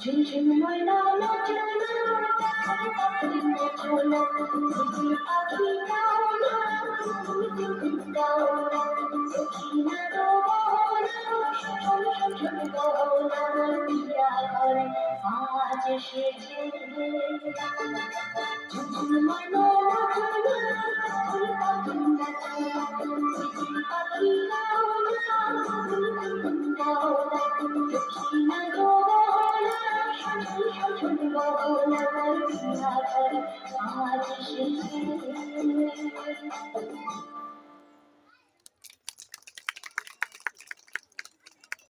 ঝিমঝিময় নানা চলা চলা পাখি গাও না গাও না দক্ষিণা আজ এসেছে এসেছে